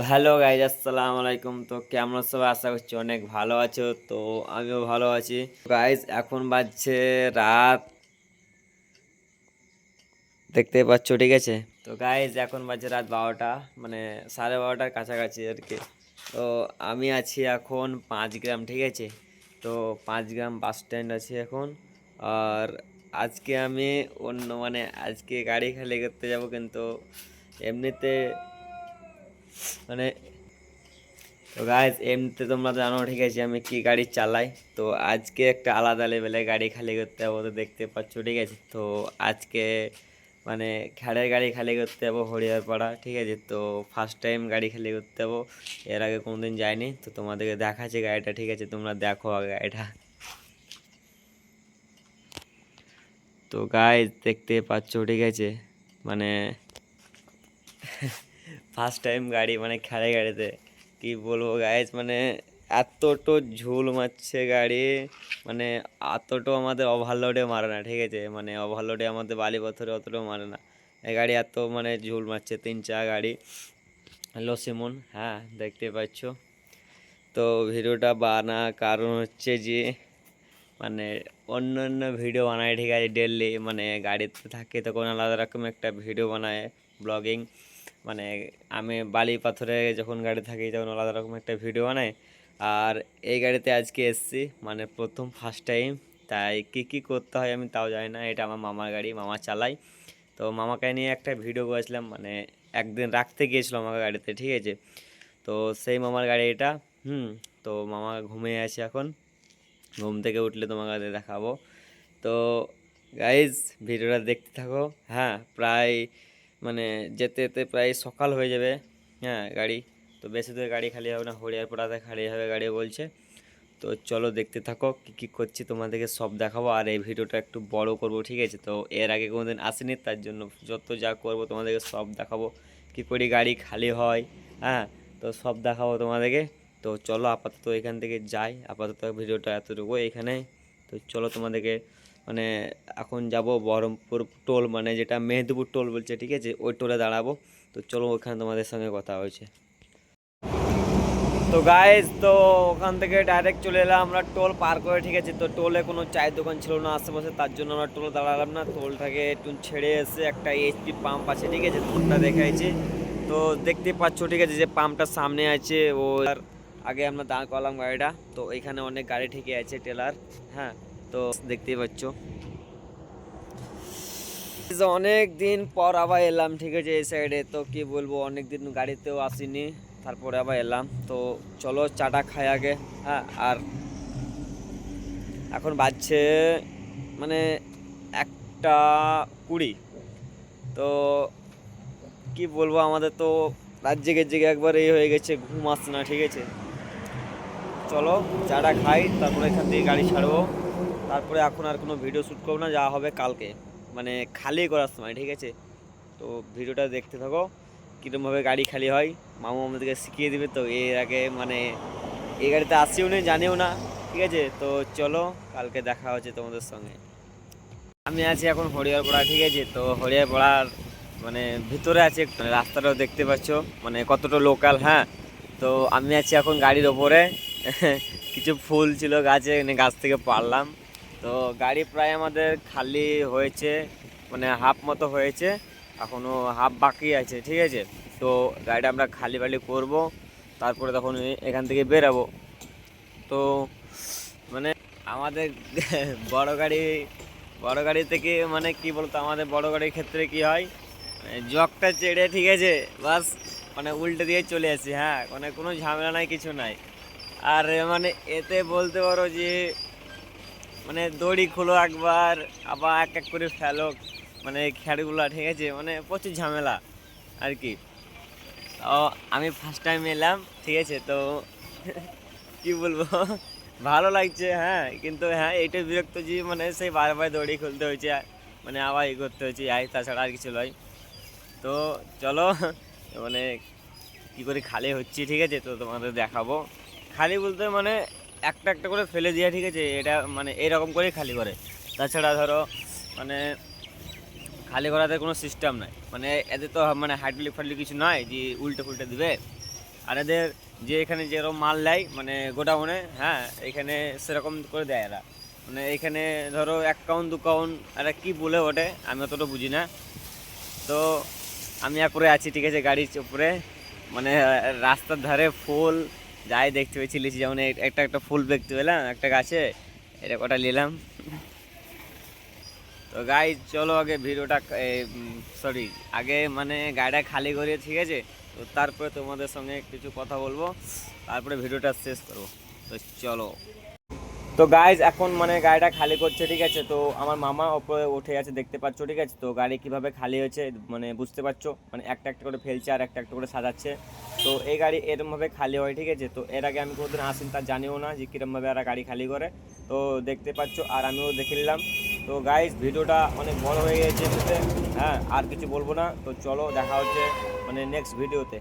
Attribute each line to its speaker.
Speaker 1: তো hello guys আসসালামু আলাইকুম। তো কেমন সবাই আশা করছি অনেক ভালো আছো। তো আমিও ভালো আছি। গাইজ এখন বাজছে রাত। দেখতে পাচ্ছ, ঠিক আছে? তো গাইজ এখন বাজছে রাত বারোটা মানে সাড়ে বারোটার কাছাকাছি আর কি। তো আমি আছি এখন পাঁচ গ্রাম ঠিক আছে? তো পাঁচ গ্রাম বাস স্ট্যান্ড আছি এখন। আর আজকে আমি অন্য মানে আজকে গাড়ি খালি করতে যাব, কিন্তু এমনিতে মানে তো গাইজ এমনিতে তোমরা জানো, ঠিক আছে, আমি কি গাড়ি চালাই। তো আজকে একটা আলাদা লেভেলে গাড়ি খালি করতে যাব, তো দেখতে পাচ্ছ, ঠিক আছে। তো আজকে মানে খ্যাড়ের গাড়ি খালি করতে যাব হরিয়ারপাড়া ঠিক আছে। তো ফার্স্ট টাইম গাড়ি খালি করতে যাব, এর আগে কোনোদিন যাইনি। তো তোমাদেরকে দেখাচ্ছে গাড়িটা, ঠিক আছে, তোমরা দেখো গাড়িটা। তো গাইজ দেখতে পাচ্ছ, ঠিক আছে মানে ফার্স্ট টাইম গাড়ি মানে খেলে গাড়িতে। কি বলব গাইজ মানে এতটো ঝুল মারছে গাড়ি মানে এতটো আমাদের ওভারলোডে মারে না, ঠিক আছে? মানে ওভারলোডে আমাদের বালি পাথরে অতটাও মারে না। এই গাড়ি এত মানে ঝুল মারছে, তিন চা গাড়ি। হ্যালো সিমন হ্যাঁ দেখতে পাচ্ছ? তো ভিডিওটা বানা কারণ হচ্ছে যে মানে অন্য অন্য ভিডিও বানায়, ঠিক আছে? ডেলি মানে গাড়িতে থাকে তখন আলাদা রকম একটা ভিডিও বানায় ব্লগিং মানে আমি বালি পাথরে যখন গাড়ি থাকি, তখন আলাদা রকম একটা ভিডিও বানাই। আর এই গাড়িতে আজকে এসছি মানে প্রথম ফার্স্ট টাইম তাই কী কী করতে হয় আমি তাও জানি না, এটা আমার মামার গাড়ি, মামা চালাই তো মামাকে নিয়ে একটা ভিডিও করেছিলাম মানে একদিন রাখতে গিয়েছিলাম আমার গাড়িতে, ঠিক আছে? তো সেই মামার গাড়ি এটা, হুম, তো মামা ঘুমিয়ে আছে এখন। ঘুম থেকে উঠলে তোমাকে দেখাবো। তো গাইজ ভিডিওটা দেখতে থাকো। হ্যাঁ প্রায় মানে যেতে যেতে প্রায় সকাল হয়ে যাবে হ্যাঁ গাড়ি। তো বেশি দূরে গাড়ি খালি হবে না হরিয়ারপাড়াতে খালি হবে গাড়ি বলছে। তো চলো দেখতে থাকো কী কী করছি, তোমাদেরকে সব দেখাবো। আর এই ভিডিওটা একটু বড় করব, ঠিক আছে? তো এর আগে কোনোদিন আসেনি, তার জন্য যত যা করব তোমাদেরকে সব দেখাবো। কী করে, গাড়ি খালি হয় হ্যাঁ তো সব দেখাবো তোমাদেরকে। তো চলো আপাতত এখান থেকে যাই, আপাতত ভিডিওটা এতটুকু এখানে তো চলো তোমাদেরকে মানে এখন যাব বহরমপুর টোল মানে যেটা মেহেদিপুর টোল বলছে, ঠিক আছে? ওই টোলে দাঁড়াবো। তো চলো ওখানে তোমাদের সঙ্গে কথা হয়েছে। তো গাইজ তো ওখান থেকে ডাইরেক্ট চলে এলাম আমরা টোল পার করে, ঠিক আছে? তো টোলে কোনো চায়ের দোকান ছিল না আশেপাশে, তার জন্য আমরা টোলে দাঁড়ালাম না। টোলটাকে একটু ছেড়ে এসে একটা এইচপি পাম্প আছে, ঠিক আছে? টোলটা দেখাইছে। তো দেখতে পাচ্ছ, ঠিক আছে, যে পাম্পটার সামনে আছে, ও আগে আমরা দাঁড় করালাম গাড়িটা। তো এখানে অনেক গাড়ি ঠেকে আছে টেলার হ্যাঁ? তো দেখতেই পাচ্ছ। অনেক দিন পর আবার এলাম, ঠিক আছে, এই সাইডে তো কি বলব, অনেক দিন গাড়িতেও আসিনি, তারপরে আবার এলাম। তো চলো, চাটা খাই আগে হ্যাঁ আর এখন বাজছে মানে একটা কুড়ি। তো কি বলব, আমাদের তো রাত জেগে জেগে একবার এই হয়ে গেছে, ঘুম আসছে না, ঠিক আছে। চলো, চাটা খাই, তারপরে এখান থেকে গাড়ি ছাড়বো। তারপরে এখন আর কোনো ভিডিও শ্যুট করব না, যা হবে কালকে। মানে খালি করার সময়, ঠিক আছে? তো ভিডিওটা দেখতে থাকো কীরকমভাবে গাড়ি খালি হয়। মামু আমাদেরকে শিখিয়ে দেবে, তো এর আগে মানে এই গাড়িতে আসিও নি, জানিও না, ঠিক আছে? তো চলো, কালকে দেখা হচ্ছে তোমাদের সঙ্গে। আমি আছি এখন হরিয়ারপাড়া ঠিক আছে? তো হরিয়ারপাড়ার মানে ভিতরে আছে মানে রাস্তাটাও দেখতে পাচ্ছ মানে কতটা লোকাল হ্যাঁ? তো আমি আছি এখন গাড়ির ওপরে। কিছু ফুল ছিল গাছে গাছ থেকে পারলাম। তো গাড়ি প্রায় আমাদের খালি হয়েছে মানে হাফ মতো হয়েছে এখনও হাফ বাকি আছে, ঠিক আছে? তো গাড়িটা আমরা খালি বালি করব, তারপরে তখন এখান থেকে বেরাবো। তো মানে আমাদের বড় গাড়ি বড় গাড়ি থেকে মানে কি বলতো, আমাদের বড় গাড়ির ক্ষেত্রে কি হয় মানে জগটা চেড়ে, ঠিক আছে? বাস মানে উল্টে দিয়ে চলে আসি হ্যাঁ? মানে কোনো ঝামেলা নাই, কিছু নাই। আর মানে এতে বলতে পারো যে মানে দড়ি খুলো একবার, আবার এক এক করে ফেলো মানে খ্যাড়গুলো ঠিক আছে? মানে প্রচুর ঝামেলা আর কি। আমি ফার্স্ট টাইম এলাম, ঠিক আছে? তো কি বলব? ভালো লাগছে হ্যাঁ? কিন্তু হ্যাঁ এইটা বিরক্ত যে মানে সেই বারবার দড়ি খুলতে হয়েছে মানে আবার ই করতে হয়েছে আই তাছাড়া আর কিছু নয়। তো চলো মানে কি করে খালি হচ্ছে, ঠিক আছে? তো তোমাদের দেখাবো। খালি বলতে মানে একটা একটা করে ফেলে দেওয়া ঠিক আছে? এটা মানে এরকম করেই খালি করে। তাছাড়া ধরো মানে খালি করাতে কোনো সিস্টেম নাই। মানে এদের তো মানে হাইড্রোলিক ফাইড্রোলিক কিছু নয় যে উল্টে ফুলটে দিবে। আর এদের যে এখানে যেরকম মাল দেয় মানে গোডাউনে হ্যাঁ এখানে সেরকম করে দেয় এরা। মানে এখানে ধরো এক কাউন্ট দু কাউন্ট এরা কী বলে ওঠে, আমি অতটা বুঝি না। তো আমি উপরে আছি, ঠিক আছে, গাড়ির উপরে। মানে রাস্তার ধারে ফুল যাই দেখতে পেয়েছি লিচি যেমন একটা একটা ফুল দেখতে পেলাম, একটা গাছে, এটা কটা নিলাম। তো গাই চলো আগে ভিডিওটা সরি আগে মানে গাড়িটা খালি করিয়ে, ঠিক আছে? তো তারপরে তোমাদের সঙ্গে কিছু কথা বলব, তারপরে ভিডিওটা শেষ করব। তো চলো। তো গাইজ এখন মানে গাড়িটা খালি করছে, ঠিক আছে? তো আমার মামা ওপরে উঠে আছে দেখতে পাচ্ছ, ঠিক আছে? তো গাড়ি কীভাবে খালি হয়েছে মানে বুঝতে পারছ? মানে একটা একটা করে ফেলছে আর একটা একটা করে সাজাচ্ছে। তো এই গাড়ি এরমভাবে খালি হয়, ঠিক আছে? তো এর আগে আমি কোনোদিন আসিনি, তা জানিও না যে কীরমভাবে এরা গাড়ি খালি করে। তো দেখতে পাচ্ছ, আর আমিও দেখে নিলাম। তো গাইজ ভিডিওটা অনেক বড় হয়ে গেছে হ্যাঁ আর কিছু বলব না। তো চলো, দেখা হচ্ছে মানে নেক্সট ভিডিওতে